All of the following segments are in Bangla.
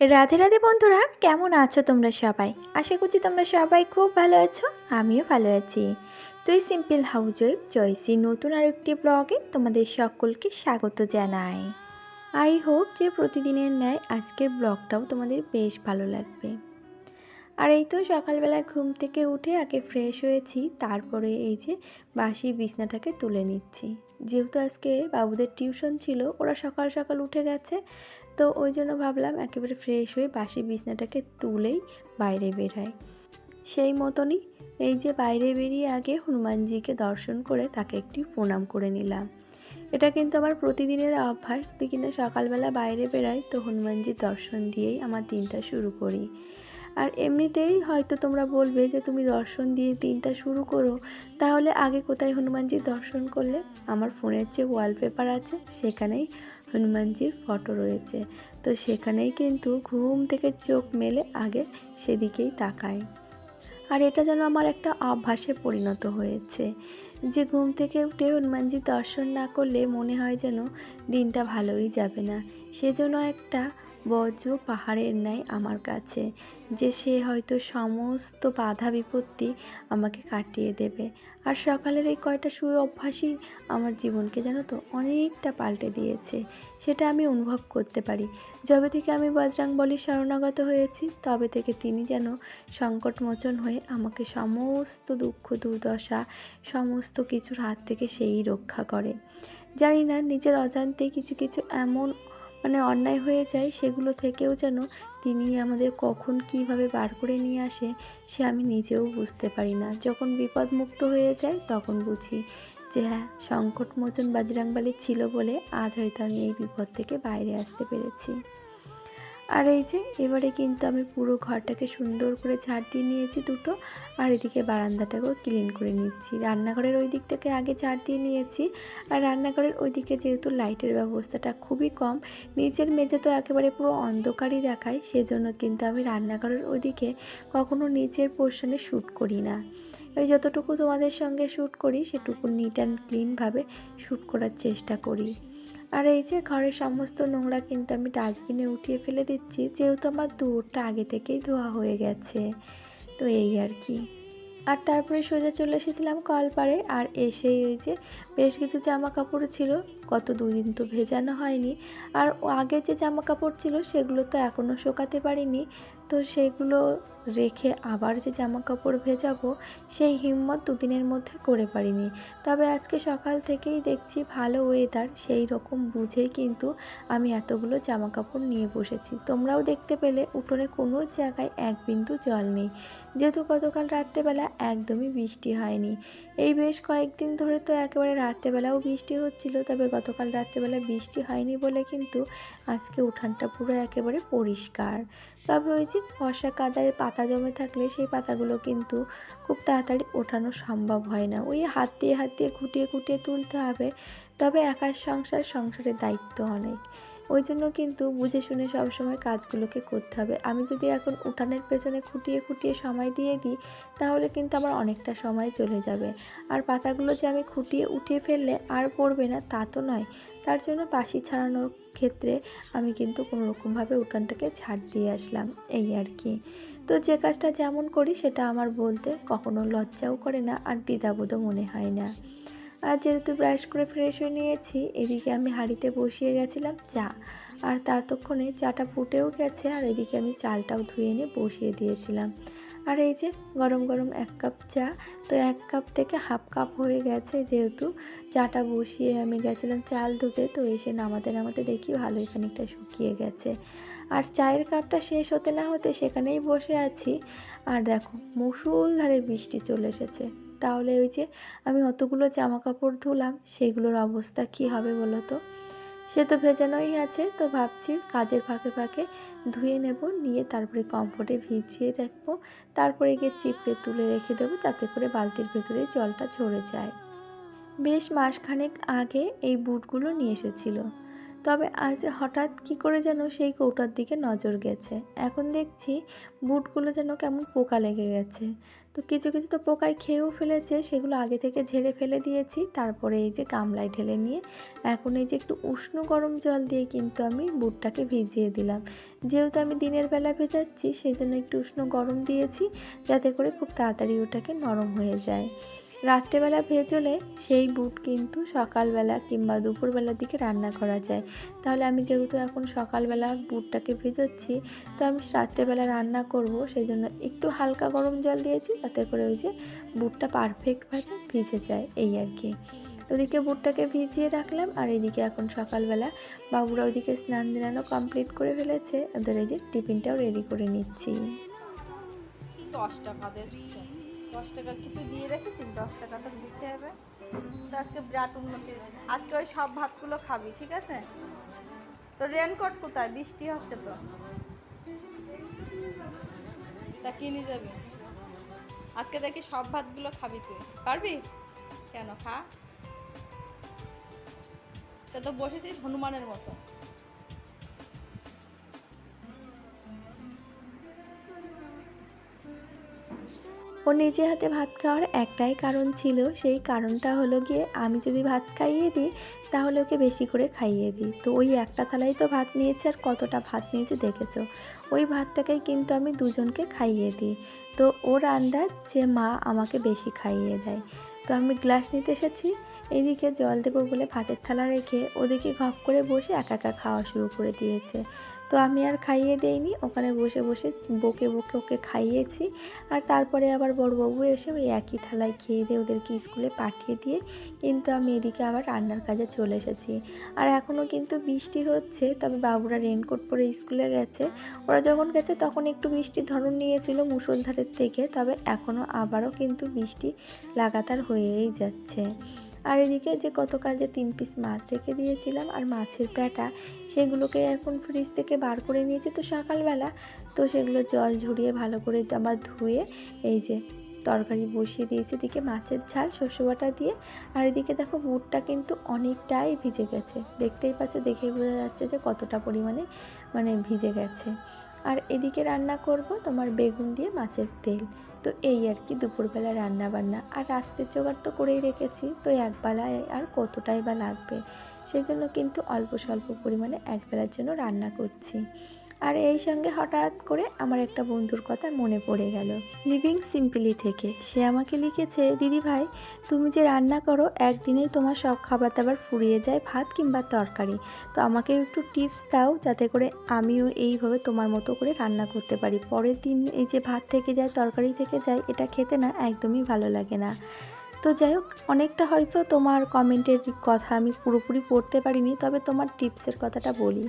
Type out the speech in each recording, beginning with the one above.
রাধে রাধে বন্ধুরা, কেমন আছো তোমরা সবাই? আশা করছি তোমরা সবাই খুব ভালো আছো, আমিও ভালো আছি। তুই সিম্পল হাউস ওয়েব জয়সি নতুন আর একটি ব্লগে তোমাদের সকলকে স্বাগত জানাই। আই হোপ যে প্রতিদিনের ন্যায় আজকের ব্লগটাও তোমাদের বেশ ভালো লাগবে। আর এই তো সকালবেলা ঘুম থেকে উঠে আগে ফ্রেশ হয়েছি, তারপরে এই যে বাসি বিছনাটাকে তুলে নিচ্ছি। যেহেতু আজকে বাবুদের টিউশন ছিল, ওরা সকাল সকাল উঠে গেছে, তো ওই জন্য ভাবলাম একেবারে ফ্রেশ হয়ে বাসি বিছনাটাকে তুলেই বাইরে বেরাই সেই মতনই এই যে বাইরে বেরিয়ে আগে হনুমানজিকে দর্শন করে তাকে একটি প্রণাম করে নিলাম। এটা কিন্তু আমার প্রতিদিনের অভ্যাস, যদি কিনা সকালবেলা বাইরে বেরাই তো হনুমানজির দর্শন দিয়েই আমার দিনটা শুরু করি। আর এমনিতেই হয়তো তোমরা বলবে যে তুমি দর্শন দিয়ে দিনটা শুরু করো। তাহলে আগে কোথায় হনুমানজির দর্শন করলে? আমার ফোনের যে ওয়ালপেপার আছে, সেখানেই হনুমানজির ফটো রয়েছে। তো সেখানেই কিন্তু ঘুম থেকে চোখ মেলে আগে সেদিকেই তাকায় আর এটা যেন আমার একটা অভ্যাসে পরিণত হয়েছে যে ঘুম থেকে উঠে হনুমানজির দর্শন না করলে মনে হয় যেন দিনটা ভালোই যাবে না। সেজন্য একটা বজ্র পাহাড়ের ন্যায় আমার কাছে, যে সে হয়তো সমস্ত বাধা বিপত্তি আমাকে কাটিয়ে দেবে। আর সকালের এই কয়টা সুই অভ্যাসই আমার জীবনকে জানো তো অনেকটা পাল্টে দিয়েছে, সেটা আমি অনুভব করতে পারি। যবে থেকে আমি বজরাং বলির শরণাগত হয়েছি, তবে থেকে তিনি যেন সংকটমোচন হয়ে আমাকে সমস্ত দুঃখ, দুর্দশা, সমস্ত কিছুর হাত থেকে সেই রক্ষা করে। জানি না, নিজের অজান্তে কিছু কিছু এমন মানে অন্যায় হয়ে যায়, সেগুলো থেকেও যেন তিনি আমাদের কখন কীভাবে বার করে নিয়ে আসে, সে আমি নিজেও বুঝতে পারি না। যখন বিপদমুক্ত হয়ে যায়, তখন বুঝি যে হ্যাঁ সংকটমোচন বাজরাংবালি ছিল বলে আজ হয়তো আমি এই বিপদ থেকে বাইরে আসতে পেরেছি। আর এই যে, এবারে কিন্তু আমি পুরো ঘরটাকে সুন্দর করে ঝাড় দিয়ে নিয়েছি দুটো। আর এদিকে বারান্দাটাকেও ক্লিন করে নিচ্ছি। রান্নাঘরের ওই দিক থেকে আগে ঝাড় দিয়ে নিয়েছি। আর রান্নাঘরের ওই দিকে যেহেতু লাইটের ব্যবস্থাটা খুবই কম, নিচের মেঝে তো একেবারে পুরো অন্ধকারই দেখায়, সেজন্য কিন্তু আমি রান্নাঘরের ওইদিকে কখনো নিচের পোর্শনে শ্যুট করি না। ওই যতটুকু তোমাদের সঙ্গে শ্যুট করি, সেটুকু নিট অ্যান্ড ক্লিনভাবে শ্যুট করার চেষ্টা করি। আর এই যে ঘরের সমস্ত নোংরা কিন্তু আমি ডাস্টবিনে উঠিয়ে ফেলে দিচ্ছি, যেহেতু আমার দূরটা আগে থেকেই ধোয়া হয়ে গেছে। তো এই আর কি। আর তারপরে সোজা চলে এসেছিলাম কলপাড়ে, আর এসেই ওই যে বেশ কিছু জামা কাপড় ছিল, গত দুদিন তো ভেজানো হয়নি। আর আগে যে জামা কাপড় ছিল, সেগুলো তো এখনও শোকাতে পারিনি। তো সেগুলো রেখে আবার যে জামা কাপড় ভেজাবো, সেই হিম্মত দুদিনের মধ্যে করে পারিনি। তবে আজকে সকাল থেকেই দেখছি ভালো ওয়েদার সেই রকম বুঝেই কিন্তু আমি এতগুলো জামা কাপড় নিয়ে বসেছি। তোমরাও দেখতে পেলে উঠোনে কোনো জায়গায় এক বিন্দু জল নেই। যেহেতু গতকাল রাত্রেবেলা একদমই বৃষ্টি হয়নি। এই বেশ কয়েকদিন ধরে তো একেবারে রাত্রেবেলাও বৃষ্টি হচ্ছিল, তবে গতকাল রাত্রেবেলা বৃষ্টি হয়নি বলে কিন্তু আজকে উঠানটা পুরো একেবারে পরিষ্কার। তবে ওই যে বর্ষা কাদায় পাতা জমে থাকলে সেই পাতাগুলো কিন্তু খুব তাড়াতাড়ি ওঠানো সম্ভব হয় না। ওই হাত দিয়ে হাত দিয়ে খুঁটিয়ে খুঁটিয়ে তুলতে হবে। তবে একার সংসার, সংসারের দায়িত্ব অনেক। ওই জন্য কিন্তু বুঝে শুনে সবসময় কাজগুলোকে করতে হবে। আমি যদি এখন উঠানের পেছনে খুঁটিয়ে খুঁটিয়ে সময় দিয়ে দিই, তাহলে কিন্তু আমার অনেকটা সময় চলে যাবে। আর পাতাগুলো যে আমি খুঁটিয়ে উঠিয়ে ফেললে আর পড়বে না, তা তো নয়। তার জন্য পাশি ছাড়ানোর ক্ষেত্রে আমি কিন্তু কোনো রকমভাবে উঠানটাকে ছাড় দিয়ে আসলাম, এই আর কি। তো যে কাজটা যেমন করি, সেটা আমার বলতে কখনো লজ্জাও করে না আর দ্বিধাবোধও মনে হয় না। আর যেহেতু ব্রাশ করে ফ্রেশ হয়ে নিয়েছি, এদিকে আমি হাঁড়িতে বসিয়ে গেছিলাম চা। আর তার ততক্ষণে চাটা ফুটেও গেছে, আর এদিকে আমি চালটাও ধুয়ে এনে বসিয়ে দিয়েছিলাম। আর এই যে গরম গরম এক কাপ চা, তো এক কাপ থেকে হাফ কাপ হয়ে গেছে যেহেতু। চাটা বসিয়ে আমি গেছিলাম চাল ধুতে, তো এসে নামাতে নামাতে দেখি ভালোই খানিকটা শুকিয়ে গেছে। আর চায়ের কাপটা শেষ হতে না হতে সেখানেই বসে আছি। আর দেখো মুসুলধারে বৃষ্টি চলে এসেছে। তাহলে ওই যে আমি অতগুলো জামা কাপড় ধুলাম, সেগুলোর অবস্থা কি হবে বলো তো? সে তো ভেজানোই আছে, তো ভাবছি কাজের ফাঁকে ফাঁকে ধুয়ে নেব, নিয়ে তারপরে কমফোর্টে ভিজিয়ে রাখব, তারপরে গিয়ে চিপড়ে তুলে রেখে দেবো, যাতে করে বালতির ভেতরে জলটা ঝরে যায়। বেশ মাসখানেক আগে এই বুটগুলো নিয়ে এসেছিল। তবে আজ হঠাৎ কি করে যেন সেই কৌটার দিকে নজর গেছে। এখন দেখছি বুটগুলো যেন কেমন পোকা লেগে গেছে। তো কিছু কিছু তো পোকায় খেয়েও ফেলেছে, সেগুলো আগে থেকে ঝেড়ে ফেলে দিয়েছি, তারপরে এই যে গামলায় ঢেলে নিয়ে এখন এই যে একটু উষ্ণ গরম জল দিয়ে কিন্তু আমি বুটটাকে ভিজিয়ে দিলাম। যেহেতু আমি দিনের বেলা ভেজাচ্ছি, সেই জন্য একটু উষ্ণ গরম দিয়েছি, যাতে করে খুব তাড়াতাড়ি ওটাকে নরম হয়ে যায়। রাত্রেবেলা ভেজলে সেই বুট কিন্তু সকালবেলা কিংবা দুপুরবেলার দিকে রান্না করা যায়। তাহলে আমি যেহেতু এখন সকালবেলা বুটটাকে ভেজোচ্ছি তো আমি রাত্রেবেলা রান্না করব সেই জন্য একটু হালকা গরম জল দিয়েছি, তাতে করে ওই যে বুটটা পারফেক্টভাবে ভিজে যায়, এই আর কি। ওদিকে বুটটাকে ভিজিয়ে রাখলাম, আর এদিকে এখন সকালবেলা বাবুরা ওদিকে স্নান দিলানো কমপ্লিট করে ফেলেছে ওদের এই যে টিফিনটাও রেডি করে নিচ্ছি। দশ টাকা দশ টাকা কি তুই দিয়ে রেখেছিস? দশ টাকা তো দিতে হবে। তো আজকে বিরাট উন্নতি। আজকে ওই সব ভাতগুলো খাবি, ঠিক আছে? তো রেনকোট কোথায়? বৃষ্টি হচ্ছে তো। তা কিনে যাবি? আজকে দেখি সব ভাতগুলো খাবি তুই। পারবি? কেন? খা। তা তো বসেছিস হনুমানের মতো। ও নিজে হাতে ভাত খাওয়ার একটাই কারণ ছিল, সেই কারণটা হলো গিয়ে আমি যদি ভাত খাইয়ে দিই, তাহলে ওকে বেশি করে খাইয়ে দিই। তো ওই একটা থালাই তো ভাত নিয়েছে, আর কতটা ভাত নিয়েছে দেখেছ? ওই ভাতটাকেই কিন্তু আমি দুজনকে খাইয়ে দিই। তো ওর আন্দাজ যে মা আমাকে বেশি খাইয়ে দেয়। তো আমি গ্লাস নিতে এসেছি, এদিকে জল দেবো বলে ভাতের থালা রেখে ওদিকে ঘপ করে বসে একা একা খাওয়া শুরু করে দিয়েছে। তো আমি আর খাইয়ে দেইনি, ওখানে বসে বসে বকে বকে ওকে খাইয়েছি। আর তারপরে আবার বড়বাবু এসে ওই একই থালায় খেয়ে দিয়ে ওদেরকে স্কুলে পাঠিয়ে দিয়ে কিন্তু আমি এদিকে আবার রান্নার কাজে চলে এসেছি। আর এখনও কিন্তু বৃষ্টি হচ্ছে, তবে বাবুরা রেনকোট পরে স্কুলে গেছে। ওরা যখন গেছে তখন একটু বৃষ্টির ধরন নিয়েছিল মুসলধারের থেকে, তবে এখনও আবারও কিন্তু বৃষ্টি লাগাতার হয়েই যাচ্ছে। আর এদিকে যে গতকাল যে তিন পিস মাছ রেখে দিয়েছিলাম আর মাছের প্যাটা, সেগুলোকে এখন ফ্রিজ থেকে বার করে নিয়েছি। তো সকালবেলা তো সেগুলো জল ঝরিয়ে ভালো করে আবার ধুয়ে এই যে তরকারি বসিয়ে দিয়েছি। এদিকে মাছের ঝাল শস্য বাটা দিয়ে। আর এদিকে দেখো বুটটা কিন্তু অনেকটাই ভিজে গেছে। দেখতেই পাচ্ছ, দেখেই বোঝা যাচ্ছে যে কতটা পরিমাণে মানে ভিজে গেছে। আর এদিকে রান্না করব তোমার বেগুন দিয়ে মাছের তেল। তো এই আর কি দুপুরবেলা রান্না বান্না আর রাত্রের জোগাড় তো করেই রেখেছি, তো একবেলায় আর কতটাই বা লাগবে? সেই জন্য কিন্তু অল্প স্বল্প পরিমাণে একবেলার জন্য রান্না করছি। আর এই সঙ্গে হঠাৎ করে আমার একটা বন্ধুর কথা মনে পড়ে গেল। লিভিং সিম্পলি থেকে সে আমাকে লিখেছে, দিদি ভাই, তুমি যে রান্না করো একদিনেই তোমার সব খাবার দাবার ফুরিয়ে যায়, ভাত কিংবা তরকারি। তো আমাকে একটু টিপস দাও যাতে করে আমিও এইভাবে তোমার মতো করে রান্না করতে পারি। পরের দিন এই যে ভাত থেকে যায়, তরকারি থেকে যায়, এটা খেতে না একদমই ভালো লাগে না। তো যাই হোক, অনেকটা হয়তো তোমার কমেন্টের কথা আমি পুরোপুরি পড়তে পারিনি, তবে তোমার টিপসের কথাটা বলি।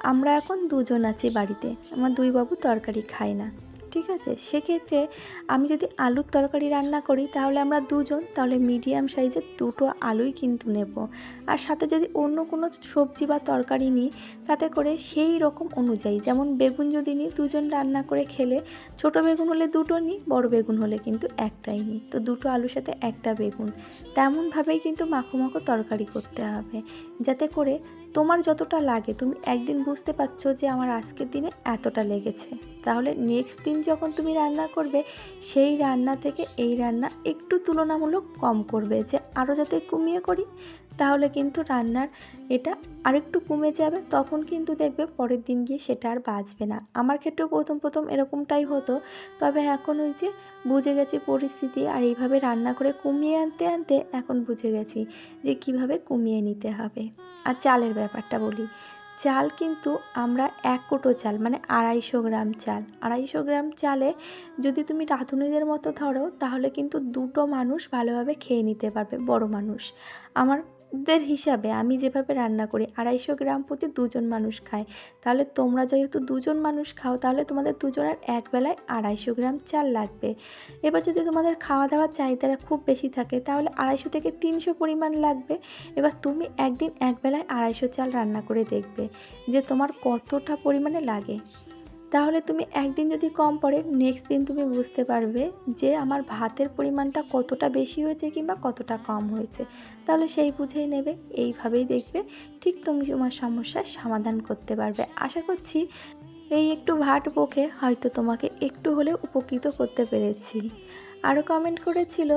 আমরা এখন দুজন আছি বাড়িতে। আমার দুই বাবু তরকারি খায় না। ঠিক আছে? সেক্ষেত্রে আমি যদি আলুর তরকারি রান্না করি, তাহলে আমরা দুজন, তাহলে মিডিয়াম সাইজের দুটো আলুই কিন্তু নেব। আর সাথে যদি অন্য কোনো সবজি বা তরকারি নিই, তাতে করে সেই রকম অনুযায়ী, যেমন বেগুন যদি নিই, দুজন রান্না করে খেলে ছোট বেগুন হলে দুটো নিই, বড় বেগুন হলে কিন্তু একটাই নিই। তো দুটো আলুর সাথে একটা বেগুন। তেমনভাবেই কিন্তু মাখো মাখো তরকারি করতে হবে। যাতে করে তোমার যতটা লাগে, তুমি একদিন বুঝতে পারছ যে আমার আজকের দিনে এতটা লেগেছে। তাহলে নেক্সট দিন যখন তুমি রান্না করবে, সেই রান্না থেকে এই রান্না একটু তুলনামূলক কম করবে, যে আরও যাতে কমিয়ে করি। তাহলে কিন্তু রান্নার এটা আরেকটু কমে যাবে, তখন কিন্তু দেখবে পরের দিন গিয়ে সেটা আর বাঁচবে না। আমার ক্ষেত্রেও প্রথম প্রথম এরকমটাই হতো। তবে এখন ওই যে বুঝে গেছি পরিস্থিতি আর এইভাবে রান্না করে কমিয়ে আনতে আনতে এখন বুঝে গেছি যে কীভাবে কমিয়ে নিতে হবে। আর চালের ব্যাপারটা বলি, চাল কিন্তু আমরা এক কোটো চাল মানে আড়াইশো গ্রাম চাল। আড়াইশো গ্রাম চালে যদি তুমি রাঁধুনিদের মতো ধরো, তাহলে কিন্তু দুটো মানুষ ভালোভাবে খেয়ে নিতে পারবে, বড় মানুষ। আমাদের হিসাবে আমি যেভাবে রান্না করি, আড়াইশো গ্রাম প্রতি দুজন মানুষ খায়। তাহলে তোমরা যেহেতু দুজন মানুষ খাও, তাহলে তোমাদের দুজনের এক বেলায় আড়াইশো গ্রাম চাল লাগবে। এবার যদি তোমাদের খাওয়া দাওয়ার চাহিদাটা খুব বেশি থাকে, তাহলে আড়াইশো থেকে তিনশো পরিমাণ লাগবে। এবার তুমি একদিন এক বেলায় আড়াইশো চাল রান্না করে দেখবে যে তোমার কতটা পরিমাণে লাগে। তাহলে তুমি একদিন যদি কম পড়ে নেক্সট দিন তুমি বুঝতে পারবে যে আমার ভাতের পরিমাণটা কতটা বেশি হয়েছে কিংবা কতটা কম হয়েছে। তাহলে সেই বুঝেই নেবে, এইভাবেই দেখবে, ঠিক তুমি তোমার সমস্যার সমাধান করতে পারবে। আশা করছি এই একটু ভাট বকে হয়তো তোমাকে একটু হলেও উপকৃত করতে পেরেছি। আরও কমেন্ট করেছিল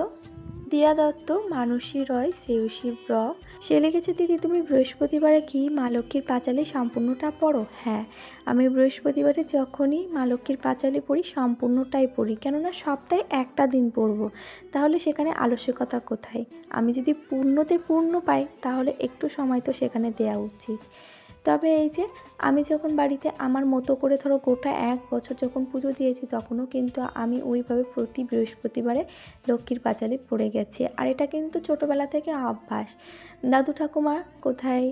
দিয়া দত্ত, মানসী রয়, শ্রেয়সী ব্লগ সে লিখেছে, দিদি, তুমি বৃহস্পতিবারে কি মা লক্ষ্মীর পাঁচালি সম্পূর্ণটা পড়ো? হ্যাঁ আমি বৃহস্পতিবারে যখনই মা লক্ষ্মীর পাঁচালি পড়ি, সম্পূর্ণটাই পড়ি। কেননা সপ্তাহে একটা দিন পড়ব। তাহলে সেখানে আলস্যকতা কোথায়? আমি যদি পূর্ণতে পূর্ণ পাই, তাহলে একটু সময় তো সেখানে দেওয়া উচিত। তবে এই যে আমি যখন বাড়িতে আমার মতো করে ধরো গোটা এক বছর যখন পুজো দিয়েছি তখনও কিন্তু আমি ওইভাবে প্রতি বৃহস্পতিবারে লক্ষ্মীর পাঁচালি পড়ে গেছি। আর এটা কিন্তু ছোটোবেলা থেকে অভ্যাস। দাদু ঠাকুমা কোথায়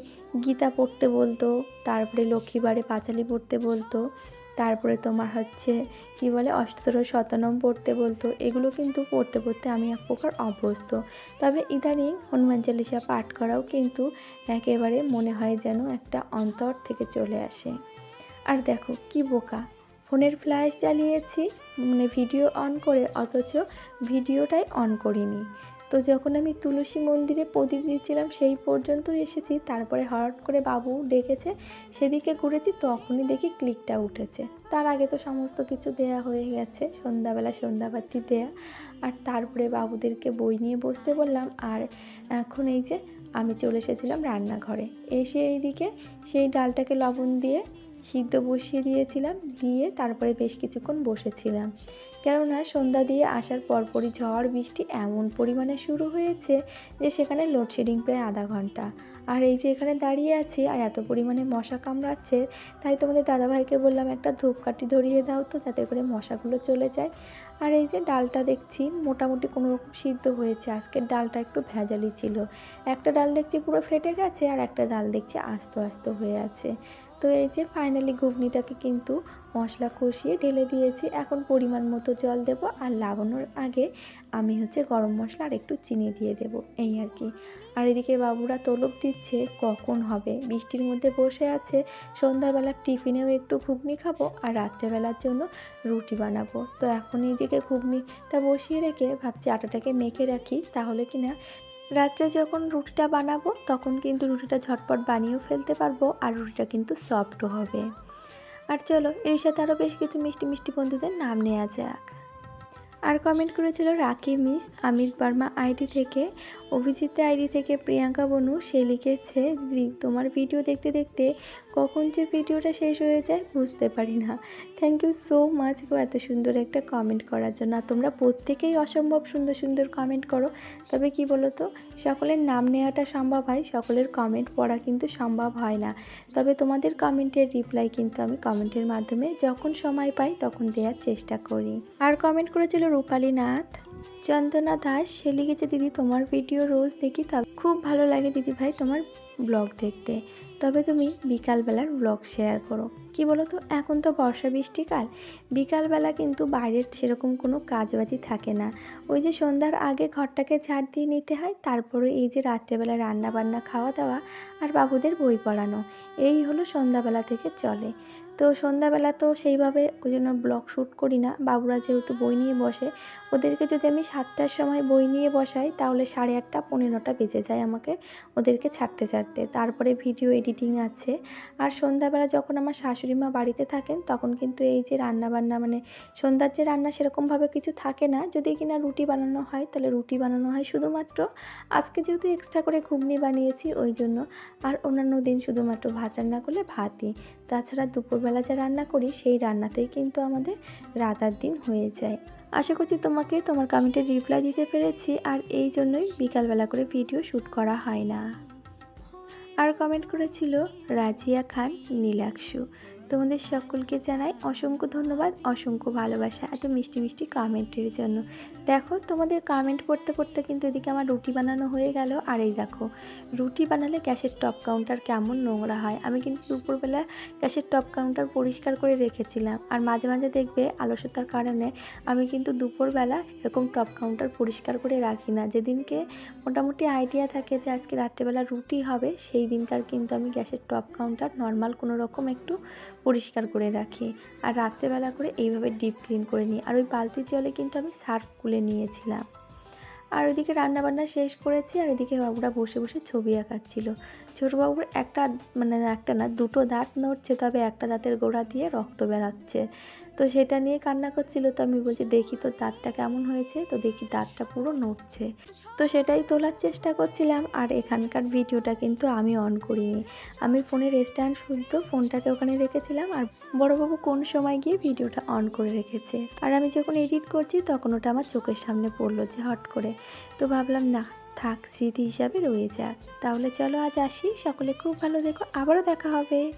গীতা পড়তে বলতো, তারপরে লক্ষ্মীবারে পাঁচালি পড়তে বলতো তারপরে তোমার হচ্ছে, কি বলে অষ্টতর শতনম পড়তে বলতো। এগুলো কিন্তু পড়তে পড়তে আমি এক প্রকার অভ্যস্ত। তবে ইদানিং হনুমান চালিসা পাঠ করাও কিন্তু একেবারে মনে হয় যেন একটা অন্তর থেকে চলে আসে। আর দেখো, কি বোকা। ফোনের ফ্ল্যাশ জ্বালিয়েছি মানে ভিডিও অন করে, অথচ ভিডিওটাই অন করিনি। তো যখন আমি তুলসী মন্দিরে প্রদীপ দিচ্ছিলাম, সেই পর্যন্ত এসেছি। তারপরে হঠাৎ করে বাবু ডেকেছে, সেদিকে ঘুরেছি, তখনই দেখি ক্লিকটা উঠেছে। তার আগে তো সমস্ত কিছু দেয়া হয়ে গেছে, সন্ধ্যাবেলা সন্ধ্যাবাতি দেয়া। আর তারপরে বাবুদেরকে বই নিয়ে বসতে বললাম, আর এখন এই যে আমি চলে এসেছিলাম রান্নাঘরে। এসে এইদিকে সেই ডালটাকে লবণ দিয়ে সিদ্ধ বসিয়ে দিয়েছিলাম, দিয়ে তারপরে বেশ কিছুক্ষণ বসেছিলাম। কেননা সন্ধ্যা দিয়ে আসার পরপরই ঝড়, বৃষ্টি এমন পরিমাণে শুরু হয়েছে যে সেখানে লোডশেডিং প্রায় আধা ঘণ্টা। আর এই যে এখানে দাঁড়িয়ে আছি আর এত পরিমাণে মশা কামড়াচ্ছে, তাই তোমাদের দাদাভাইকে বললাম, একটা ধূপকাঠি ধরিয়ে দাও তো, যাতে করে মশাগুলো চলে যায়। আর এই যে ডালটা দেখছি, মোটামুটি কোনো রকম সিদ্ধ হয়েছে। আজকের ডালটা একটু ভেজালি ছিল। একটা ডাল দেখছি পুরো ফেটে গেছে, আর একটা ডাল দেখছি আস্ত আস্ত হয়ে আছে। তো এই যে ফাইনালি ঘুগনিটাকে কিন্তু মশলা কষিয়ে ঢেলে দিয়েছি। এখন পরিমাণ মতো জল দেব আর লাগানোর আগে আমি হচ্ছে গরম মশলা আর একটু চিনি দিয়ে দেব, এই আর কি। আর এদিকে বাবুরা তলব দিচ্ছে, কখন হবে? বৃষ্টির মধ্যে বসে আছে, সন্ধ্যাবেলার টিফিনেও একটু ঘুগনি খাব আর রাত্রেবেলার জন্য রুটি বানাবো। তো এখন এই এইদিকে ঘুগনিটা বসিয়ে রেখে ভাবছি আটাটাকে মেখে রাখি, তাহলে কি না রাত্রে যখন রুটিটা বানাবো, তখন কিন্তু রুটিটা ঝটপট বানিয়েও ফেলতে পারব আর রুটিটা কিন্তু সফটও হবে। আর চলো, এর সাথে আরও বেশ কিছু মিষ্টি মিষ্টি বন্ধুদের নাম নেওয়া যাক। আর কমেন্ট করেছিল রাকি মিস অমিত বর্মা আইডি থেকে। অভিজিৎ আইডি থেকে প্রিয়াঙ্কা বনু, সে লিখেছে তোমার ভিডিও দেখতে দেখতে কখন যে ভিডিওটা শেষ হয়ে যায় বুঝতে পারি না। থ্যাংক ইউ সো মাচ গো এত সুন্দর একটা কমেন্ট করার জন্য। আর তোমরা প্রত্যেকেই অসম্ভব সুন্দর সুন্দর কমেন্ট করো। তবে কি বলো তো সকলের নাম নেওয়াটা সম্ভব হয়, সকলের কমেন্ট পড়া কিন্তু সম্ভব হয় না। তবে তোমাদের কমেন্টের রিপ্লাই কিন্তু আমি কমেন্টের মাধ্যমে যখন সময় পাই তখন দেওয়ার চেষ্টা করি। আর কমেন্ট করেছিল রূপালী নাথ। চন্দনা দাস, সে লিখেছে, দিদি, তোমার ভিডিও রোজ দেখি তবে খুব ভালো লাগে দিদি ভাই, তোমার ব্লগ দেখতে। তবে তুমি বিকালবেলার ব্লগ শেয়ার করো। কি বলো তো এখন তো বর্ষা বৃষ্টিকাল বিকালবেলা কিন্তু বাইরের সেরকম কোনো কাজবাজি থাকে না। ওই যে সন্ধ্যার আগে ঘরটাকে ঝাড় দিয়ে নিতে হয়, তারপরে এই যে রাত্রেবেলা রান্না বান্না খাওয়া দাওয়া আর বাবুদের বই পড়ানো, এই হলো সন্ধ্যাবেলা থেকে চলে। তো সন্ধ্যাবেলা তো সেইভাবে ওই জন্য ব্লগ শ্যুট করি না। বাবুরা যেহেতু বই নিয়ে বসে, ওদেরকে যদি আমি সাতটার সময় বই নিয়ে বসাই, তাহলে সাড়ে আটটা, পনেরোটা বেজে যায় আমাকে ওদেরকে ছাড়তে ছাড়তে তারপরে ভিডিও এডিটিং আছে। আর সন্ধ্যাবেলা যখন আমার শাশুড়ি মা বাড়িতে থাকেন, তখন কিন্তু এই যে রান্না বান্না মানে সন্ধ্যার যে রান্না সেরকমভাবে কিছু থাকে না। যদি কিনা রুটি বানানো হয়, তাহলে রুটি বানানো হয় শুধুমাত্র। আজকে যেহেতু এক্সট্রা করে ঘুগনি বানিয়েছি, ওই জন্য। আর অন্যান্য দিন শুধুমাত্র ভাত রান্না করলে ভাতই। তাছাড়া দুপুরবেলা যা রান্না করি, সেই রান্নাতেই কিন্তু আমাদের রাত আর দিন হয়ে যায়। আশা করছি তোমাকে তোমার কমেন্টের রিপ্লাই দিতে পেরেছি। আর এই জন্যই বিকালবেলা করে ভিডিও শ্যুট করা হয় না। আর কমেন্ট করেছিল রাজিয়া খান নীলাক্ষু। তোমাদের সকলকে জানাই অসংখ্য ধন্যবাদ, অসংখ্য ভালোবাসা এত মিষ্টি মিষ্টি কমেন্টের জন্য। দেখো, তোমাদের কমেন্ট পড়তে পড়তে কিন্তু এদিকে আমার রুটি বানানো হয়ে গেল। আর এই দেখো, রুটি বানালে গ্যাসের টপ কাউন্টার কেমন নোংরা হয়। আমি কিন্তু দুপুরবেলা গ্যাসের টপ কাউন্টার পরিষ্কার করে রেখেছিলাম। আর মাঝে মাঝে দেখবে আলস্যতার কারণে আমি কিন্তু দুপুরবেলা এরকম টপ কাউন্টার পরিষ্কার করে রাখি না। যেদিনকে মোটামুটি আইডিয়া থাকে যে আজকে রাত্রেবেলা রুটি হবে, সেই দিনকার কিন্তু আমি গ্যাসের টপ কাউন্টার নর্মাল কোনো রকম একটু পরিষ্কার করে রাখি। আর রাত্রেবেলা করে এইভাবে ডিপ ক্লিন করে নিই। আর ওই বালতির জলে কিন্তু আমি সার্ফ গুলে নিয়েছিলাম। আর ওইদিকে রান্নাবান্না শেষ করেছি আর ওইদিকে বাবুরা বসে বসে ছবি আঁকাচ্ছিল। ছোটো বাবুর একটা মানে একটা না, দুটো দাঁত নড়ছে, তবে একটা দাঁতের গোড়া দিয়ে রক্ত বেরাচ্ছে। তো সেটা নিয়ে কান্না করছিল, তো আমি বলছি, দেখি তো দাঁতটা কেমন হয়েছে? তো দেখি দাঁতটা পুরো নড়ছে। তো সেটাই তোলার চেষ্টা করছিলাম আর এখানকার ভিডিওটা কিন্তু আমি অন করিনি। আমি ফোনের স্ট্যান্ড শুদ্ধ ফোনটাকে ওখানে রেখেছিলাম আর বড়বাবু কোন সময় গিয়ে ভিডিওটা অন করে রেখেছে। আর আমি যখন এডিট করছি, তখন ওটা আমার চোখের সামনে পড়ল যে হট করে। তো ভাবলাম, না, থাক, স্মৃতি হিসাবে রয়ে যাক। তাহলে চলো আজ আসি। সকলে খুব ভালো দেখো আবারও দেখা হবে।